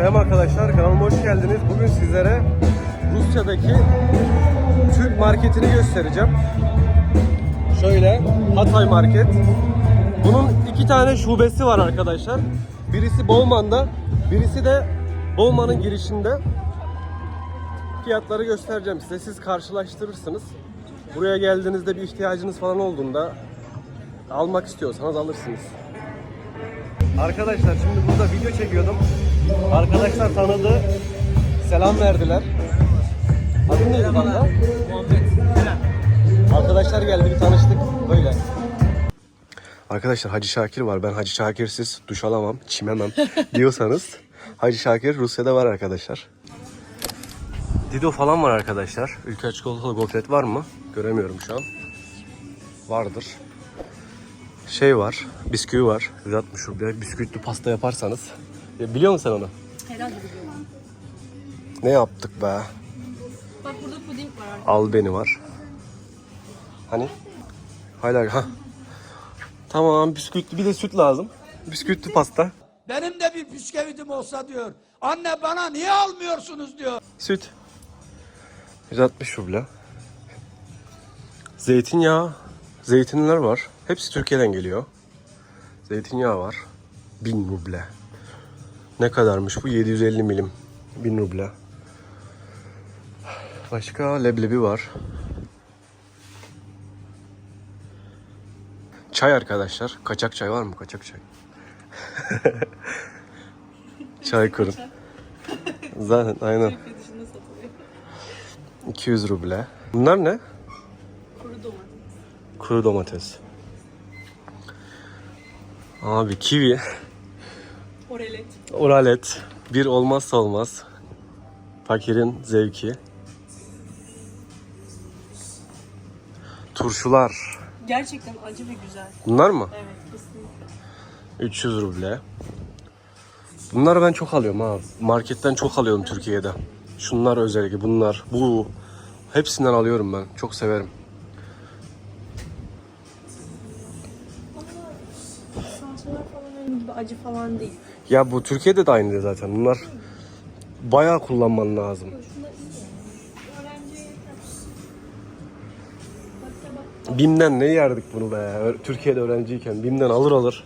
Selam arkadaşlar, kanalıma hoş geldiniz. Bugün sizlere Rusya'daki Türk marketini göstereceğim. Şöyle, Hatay Market. Bunun iki tane şubesi var arkadaşlar. Birisi Bowman'da, birisi de Bowman'ın girişinde. Fiyatları göstereceğim size. Siz karşılaştırırsınız. Buraya geldiğinizde bir ihtiyacınız falan olduğunda almak istiyorsanız alırsınız. Arkadaşlar şimdi burada video çekiyordum. Arkadaşlar tanıdı. Selam verdiler. Adın neydi kanka? Arkadaşlar geldi bir tanıştık. Böyle. Arkadaşlar Hacı Şakir var. Ben Hacı Şakir'siz duş alamam, çimemem diyorsanız Hacı Şakir Rusya'da var arkadaşlar. Dido falan var arkadaşlar. Ülker çikolatalı gofret var mı? Göremiyorum şu an. Vardır. Şey var, bisküvi var. 160 ruble. Bisküvitli pasta yaparsanız. Ya biliyor musun sen onu? Herhalde biliyorum. Ne yaptık be? Bak burada puding var artık. Al beni var. Hani? Hala ha. Tamam bisküvitli bir de süt lazım. Bisküvitli pasta. Benim de bir bisküvitim olsa diyor. Anne bana niye almıyorsunuz diyor. Süt. 160 ruble. Zeytinyağı. Zeytinler var. Hepsi Türkiye'den geliyor. Zeytinyağı var. 1000 ruble. Ne kadarmış bu? 750 milim. 1000 ruble. Başka leblebi var. Çay arkadaşlar. Kaçak çay var mı? Kaçak çay. çay kurun. Zaten aynen. Türkiye dışında satılıyor. 200 ruble. Bunlar ne? Kuru domates. Kuru domates. Abi kivi, Orelet. oralet bir olmazsa olmaz. Fakirin zevki. Turşular. Gerçekten acı ve güzel. Bunlar mı? Evet kesinlikle. 300 ruble. Bunları ben çok alıyorum ha. Marketten çok alıyorum Türkiye'de. Şunlar özellikle bunlar. Bu. Hepsinden alıyorum ben. Çok severim. Acı falan değil. Ya bu Türkiye'de de aynı zaten. Bunlar bayağı kullanman lazım. Bim'den ne yerdik bunu be? Türkiye'de öğrenciyken Bim'den alır alır.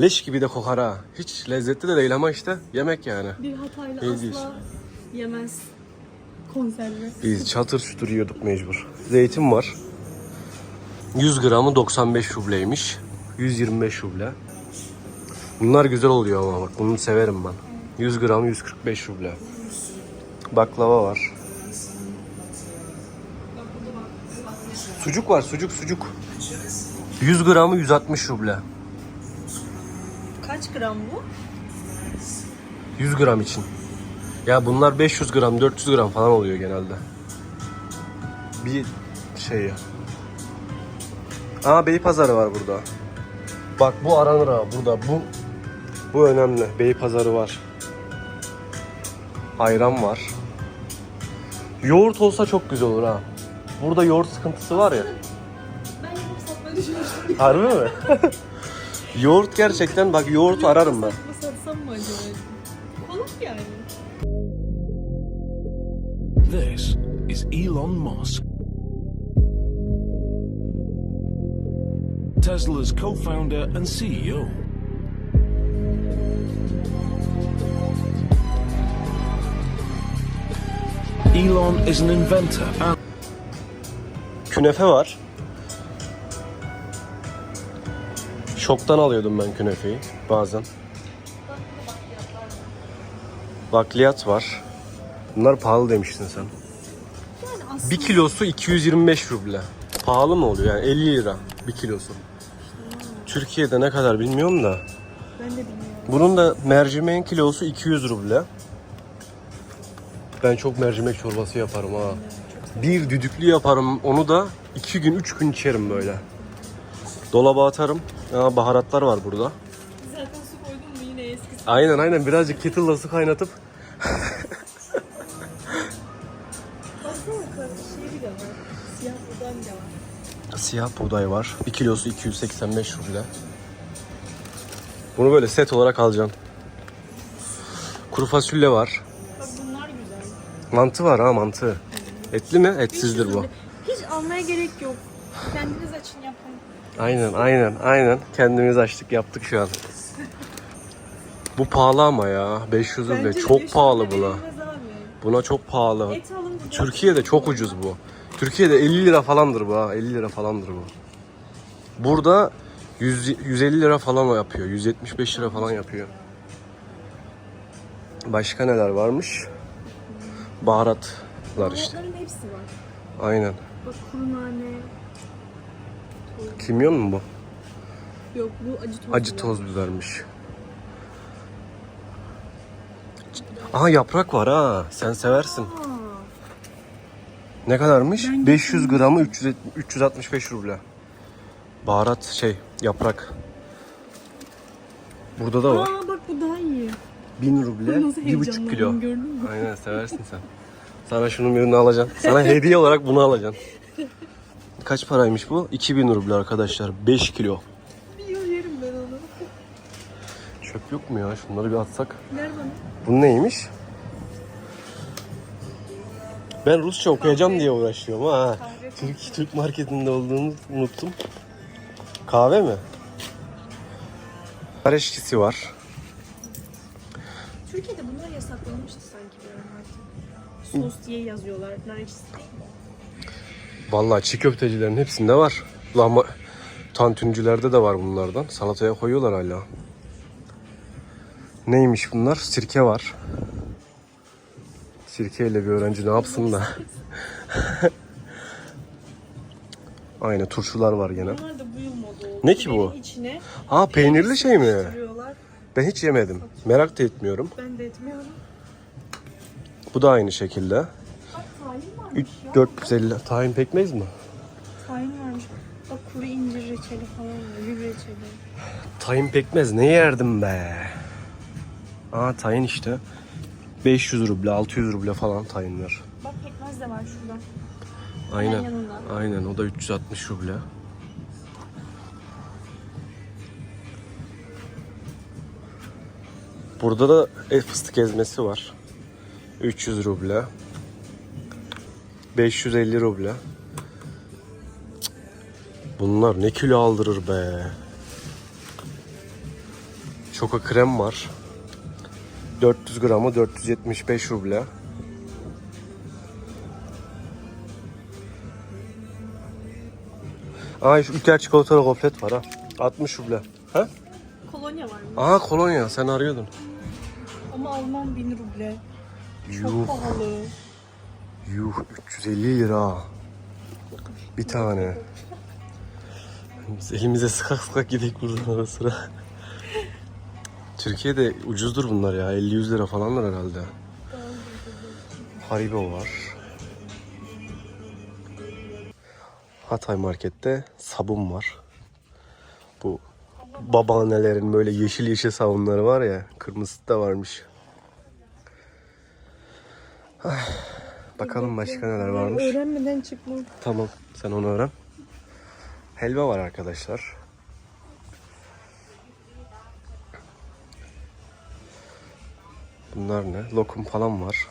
Leş gibi de kokar ha. Hiç lezzetli de değil ama işte yemek yani. Bir Hataylı İyi asla diyorsun. yemez konserve. Biz çatır çutur yiyorduk mecbur. Zeytin var. 100 gramı 95 rubleymiş. 125 ruble. Bunlar güzel oluyor ama bak bunu severim ben. 100 gram 145 ruble. Baklava var. Sucuk var sucuk sucuk. 100 gramı 160 ruble. Kaç gram bu? 100 gram için. Ya bunlar 500 gram 400 gram falan oluyor genelde. Bir şeyi. Aa Beypazarı var burada. Bak bu aranır ha burada. Bu bu önemli. Beypazarı var. Ayran var. Yoğurt olsa çok güzel olur ha. Burada yoğurt sıkıntısı var ya. Ben yapıp satmayı düşünmüştüm. Harbi mi? yoğurt gerçekten bak yoğurt ararım ben. Satsam mı acaba? Olur yani. This is Elon Musk. Tesla's co founder and CEO. Elon is an inventor and Künefe var. Şoktan alıyordum ben künefeyi bazen. Bakliyat var. Bunlar pahalı demiştin sen. Yani Bir kilosu 225 ruble. Pahalı mı oluyor yani 50 lira bir kilosu. Türkiye'de ne kadar bilmiyorum da. ben de bilmiyorum. Bunun da mercimeğin kilosu 200 ruble. Ben çok mercimek çorbası yaparım ha. Bir düdüklü yaparım onu da 2 gün 3 gün içerim böyle. Dolaba atarım. Aa, baharatlar var burada. Zaten su koydum mu yine eskisi. Aynen aynen birazcık kettle'la su kaynatıp şey siyah buğday var. 1 kilosu 285 ruble. Bunu böyle set olarak alacaksın. Kuru fasulye var. Mantı var ha mantı. Etli mi? Etsizdir bu. Hiç almaya gerek yok. Kendiniz açın yapın. Aynen aynen aynen. Kendimiz açtık yaptık şu an. Bu pahalı ama ya. 500 ruble. Bence de Çok pahalı lira buna. verilmez abi. Buna çok pahalı. Et Türkiye'de çok ucuz bu. Türkiye'de 50 lira falandır bu ha. 50 lira falandır bu. Burada 100, 150 lira falan yapıyor. 175 lira falan yapıyor. Başka neler varmış? Baharatlar işte. Baharatların hepsi var. Aynen. Bak kuru nane. Kimyon mu bu? Yok bu acı toz. Acı biber. toz bibermiş. Aha yaprak var ha. Sen seversin. Aa, Ne kadarmış? Ben 500 gramı 300, 365 ruble. Baharat şey yaprak. Burada da var. Aa bak bu daha iyi. 1000 ruble, nasıl 1,5 heyecanlandım kilo. gördün mü? Aynen seversin sen. Sana şunun birini alacaksın. Sana hediye olarak bunu alacaksın. Kaç paraymış bu? 2000 ruble arkadaşlar. 5 kilo. Bir yıl yerim ben onu. Çöp yok mu ya? Şunları bir atsak. Ver bana. Bu neymiş? Ben Rusça okuyacağım diye uğraşıyorum ha. Kahve. Türk Türk marketinde olduğunu unuttum. Kahve mi? Nar eşkisi var. Yasaklanmıştı sanki bir ara artık. Sos diye yazıyorlar. Nar ekşisi değil mi? Vallahi çiğ köftecilerin hepsinde var. Lahma tantüncülerde de var bunlardan. Salataya koyuyorlar hala. Neymiş bunlar? Sirke var. Sirkeyle bir öğrenci ne yapsın da. Aynı turşular var gene. Bunlar da bu yıl moda oldu. Ne ki bu? İçine Ha peynirli şey mi? Ben hiç yemedim. Merak da etmiyorum. Ben de etmiyorum. Bu da aynı şekilde. Bak tahin varmış 3 ya. 450 tahin pekmez mi? Tahin varmış. Bak kuru incir reçeli falan var. Gül reçeli. Tahin pekmez ne yerdim be? Aa tahin işte. 500 ruble, 600 ruble falan tayinler. Bak pekmez de var şurada. Aynen. Aynen o da 360 ruble. Burada da fıstık ezmesi var. 300 ruble. 550 ruble. Bunlar ne kilo aldırır be. Çoka krem var. 400 gramı 475 ruble. Aa şu Ülker çikolatalı gofret var ha. 60 ruble. Ha? Kolonya var mı? Aa kolonya sen arıyordun. Ama Alman 1000 ruble. Çok Yuh, pahalı. yuh 350 lira. Bir tane. Biz elimize sıkak sıkak gidelim buradan ara sıra. Türkiye'de ucuzdur bunlar ya. 50-100 lira falanlar herhalde. Haribo var. Hatay markette sabun var. Bu babaannelerin böyle yeşil yeşil sabunları var ya. Kırmızısı da varmış. Ah, Bakalım başka neler varmış. Öğrenmeden çıkmam. Tamam sen onu öğren. Helva var arkadaşlar. Bunlar ne? Lokum falan var.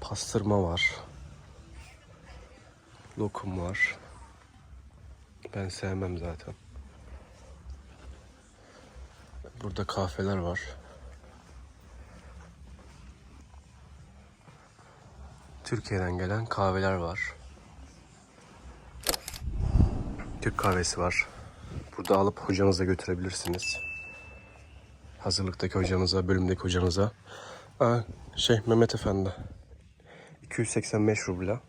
Pastırma var. Lokum var. Ben sevmem zaten. Burada kahveler var. Türkiye'den gelen kahveler var. Türk kahvesi var. Burada alıp hocanıza götürebilirsiniz. Hazırlıktaki hocamıza, bölümdeki hocamıza. Aa, şey Mehmet Efendi. 285 ruble.